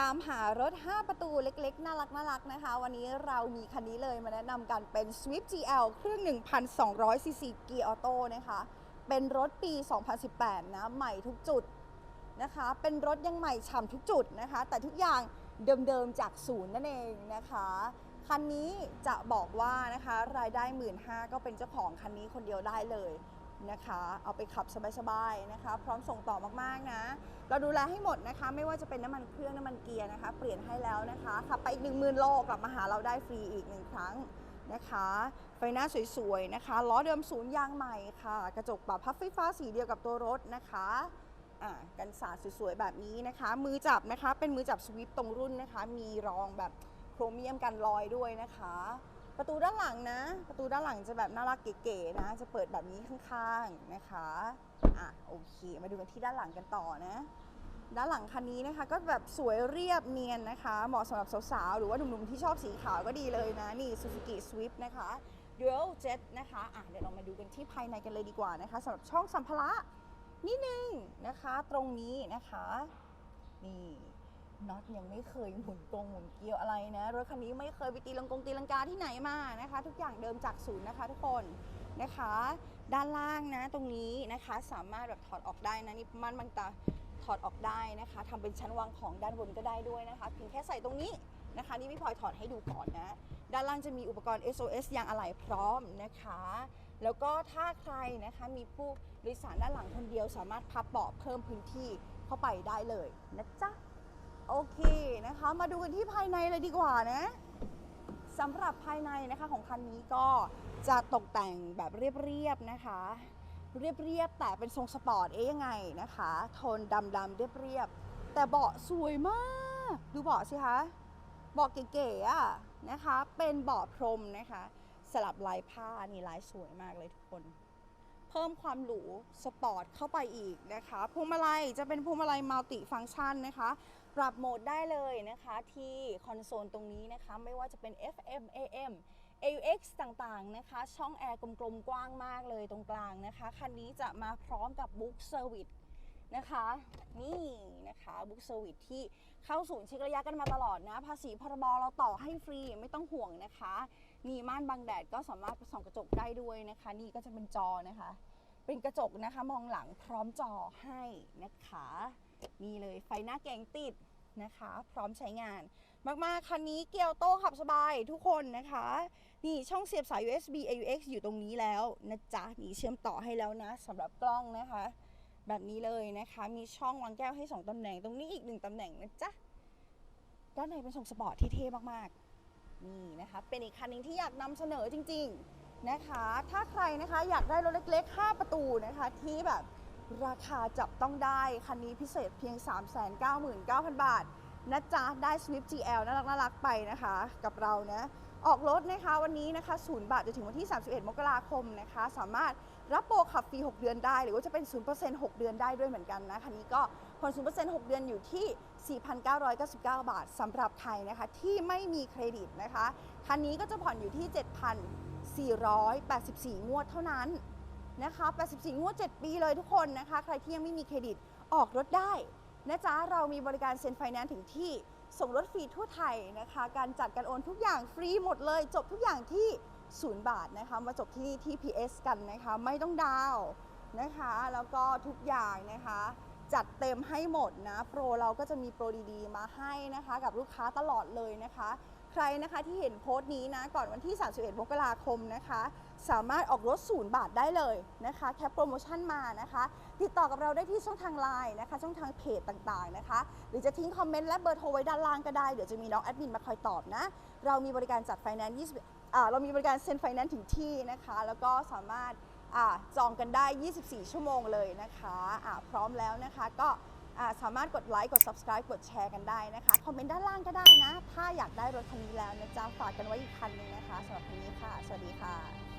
ตามหารถ 5 ประตูเล็กๆ น่ารักน่ารักนะคะ วันนี้เรามีคันนี้เลยมาแนะนำกันเป็น Swift GL เครื่อง 1,200ซีซีเกียร์ออโต้นะคะ เป็นรถปี 2018 นะ ใหม่ทุกจุดนะคะ เป็นรถยังใหม่ฉ่ำทุกจุดนะคะ แต่ทุกอย่างเดิมๆ จากศูนย์นั่นเองนะคะ คันนี้จะบอกว่านะคะ รายได้ 1 5ื่นก็เป็นเจ้าของคันนี้คนเดียวได้เลย นะคะ เอาไปขับสบายๆนะคะ พร้อมส่งต่อมากๆนะ เราดูแลให้หมดนะคะ ไม่ว่าจะเป็นน้ำมันเครื่องน้ำมันเกียร์นะคะ เปลี่ยนให้แล้วนะคะขับไปอีก1 0,000โลกลับมาหาเราได้ฟรีอีกหนึ่งครั้งนะคะไฟหน้าสวยๆนะคะล้อเดิมศูนย์ยางใหม่ค่ะ กระจกปรับพับไฟฟ้าสีเดียวกับตัวรถนะคะกันสาดสวยๆแบบนี้นะคะ มือจับนะคะเป็นมือจับสวิปตรงรุ่นนะคะ มีรองแบบโครเมียมกันรอยด้วยนะคะ ประตูด้านหลังนะ ประตูด้านหลังจะแบบน่ารักเก๋ๆนะ จะเปิดแบบนี้ข้างๆนะคะอะโอเค มาดูกันที่ด้านหลังกันต่อนะ ด้านหลังคันนี้นะคะ ก็แบบสวยเรียบเนียนนะคะ เหมาะสำหรับสาวๆ หรือว่าหนุ่มๆ ที่ชอบสีขาวก็ดีเลยนะ นี่ Suzuki Swift นะคะ Dual Jet นะคะอะเดี๋ยวเรามาดูกันที่ภายในกันเลยดีกว่านะคะสำหรับช่องสัมภาระนิดนึงนะคะ ตรงนี้นะคะ นี่ น็อตยังไม่เคยหมุนตรงหมุนเกลียวอะไรนะรถคันนี้ไม่เคยไปตีลังกงตีลังกาที่ไหนมานะคะ ทุกอย่างเดิมจากศูนย์นะคะทุกคนนะคะ ด้านล่างนะตรงนี้นะคะสามารถแบบถอดออกได้นะนี่มันบางตาถอดออกได้นะคะทำเป็นชั้นวางของด้านบนก็ได้ด้วยนะคะเพียงแค่ใส่ตรงนี้นะคะ นี่พี่พลอยถอดให้ดูก่อนนะ ด้านล่างจะมีอุปกรณ์ SOS ยางอะไหล่พร้อมนะคะ แล้วก็ถ้าใครนะคะมีผู้โดยสารด้านหลังคนเดียว สามารถพับเบาะเพิ่มพื้นที่เข้าไปได้เลยนะจ๊ะ โอเคนะคะ มาดูกันที่ภายในเลยดีกว่านะสำหรับภายในนะคะของคันนี้ก็จะตกแต่งแบบเรียบๆนะคะ เรียบๆแต่เป็นทรงสปอร์ตเอ๊ยยังไงนะคะโทนดำๆเรียบๆแต่เบาะสวยมาก ดูเบาะสิคะเบาะเก๋ๆอะนะคะ เป็นเบาะพรมนะคะ สลับลายผ้านี่ลายสวยมากเลยทุกคน เพิ่มความหรูสปอร์ตเข้าไปอีกนะคะพวงมาลัยจะเป็นพวงมาลัยมัลติฟัง c t ชันนะคะ ปรับโหมดได้เลยนะคะที่คอนโซลตรงนี้นะคะไม่ว่าจะเป็น FM AM AUX ต่างๆนะคะ ช่องแอร์กลมๆกว้างมากเลยตรงกลางนะคะ คันนี้จะมาพร้อมกับ Book Service นะคะ นี่นะคะ Book Service ที่เข้าศูนย์เช็คระยะกันมาตลอดนะ ภาษีพรบเราต่อให้ฟรีไม่ต้องห่วงนะคะ นีม่านบังแดดก็สามารถส่องกระจกได้ด้วยนะคะ นี่ก็จะเป็นจอนะคะ เป็นกระจกนะคะมองหลังพร้อมจอให้นะคะนี่เลยไฟหน้าแกงติดนะคะ พร้อมใช้งาน มาก ๆ คันนี้เกียวโต้ขับสบายทุกคนนะคะ นี่ช่องเสียบสาย USB AUX อยู่ตรงนี้แล้วนะจ๊ะนี่เชื่อมต่อให้แล้วนะสำหรับกล้องนะคะ แบบนี้เลยนะคะ มีช่องวางแก้วให้ 2ตำแหน่งตรงนี้อีก 1ตำแหน่งนะจ๊ะด้านในเป็นทรงสปอร์ตที่เท่มาก ๆ นี่นะคะ เป็นอีกคันหนึงที่อยากนำเสนอจริง ๆนะคะ ถ้าใครนะคะอยากได้รถเล็ก ๆ 5 ประตูนะคะ ที่แบบราคาจับต้องได้ คันนี้พิเศษเพียง 399,000 บาทนะจ๊ะได้ Swift GL น่ารักน่ารักไปนะคะ กับเรานะออกรถนะคะวันนี้นะคะ 0 บาทจนถึงวันที่ 31 มกราคมนะคะ สามารถ รับโปรขับฟรี 6 เดือนได้ หรือว่าจะเป็น 0% 6 เดือนได้ด้วยเหมือนกันนะ คันนี้ก็ผ่อน 0% 6 เดือนอยู่ที่ 4,999 บาทสำหรับใครนะคะ ที่ไม่มีเครดิตนะคะ คันนี้ก็จะผ่อนอยู่ที่ 7,484 งวดเท่านั้นนะคะ 84 งวด 7 ปีเลยทุกคนนะคะ ใครที่ยังไม่มีเครดิตออกรถได้นะจ๊ะ เรามีบริการเซ็นไฟแนนซ์ถึงที่ส่งรถฟรีทั่วไทยนะคะ การจัดการโอนทุกอย่างฟรีหมดเลย จบทุกอย่างที่ ศูนย์บาทนะคะมาจบที่นี่ที่ PS กันนะคะไม่ต้องดาวนะคะ แล้วก็ทุกอย่างนะคะ จัดเต็มให้หมดนะโปรเราก็จะมีโปรดีๆ มาให้นะคะ กับลูกค้าตลอดเลยนะคะ ใครนะคะที่เห็นโพสต์นี้นะก่อนวันที่ 31มกราคมนะคะ สามารถออกรถศูนย์บาทได้เลยนะคะแคปโปรโมชั่นมานะคะ ติดต่อกับเราได้ที่ช่องทางไลน์นะคะ ช่องทางเพจต่างๆนะคะ หรือจะทิ้งคอมเมนต์และเบอร์โทรไว้ด้านล่างก็ได้เดี๋ยวจะมีน้องแอดมินมาคอยตอบนะเรามีบริการจัดไฟแนนซ์ เรามีบริการเซ็นไฟแนนซ์ถึงที่นะคะ แล้วก็สามารถอจองกันได้ 24 ชั่วโมงเลยนะคะะพร้อมแล้วนะคะก็สามารถกดไลค์ กด subscribe กดแชร์กันได้นะคะ คอมเมนต์ด้านล่างก็ได้นะ ถ้าอยากได้รถคันนี้แล้วนะจ๊ะ ฝากกันไว้อีกคันหนึงนะคะสำหรับคันนี้ค่ะ สวัสดีค่ะ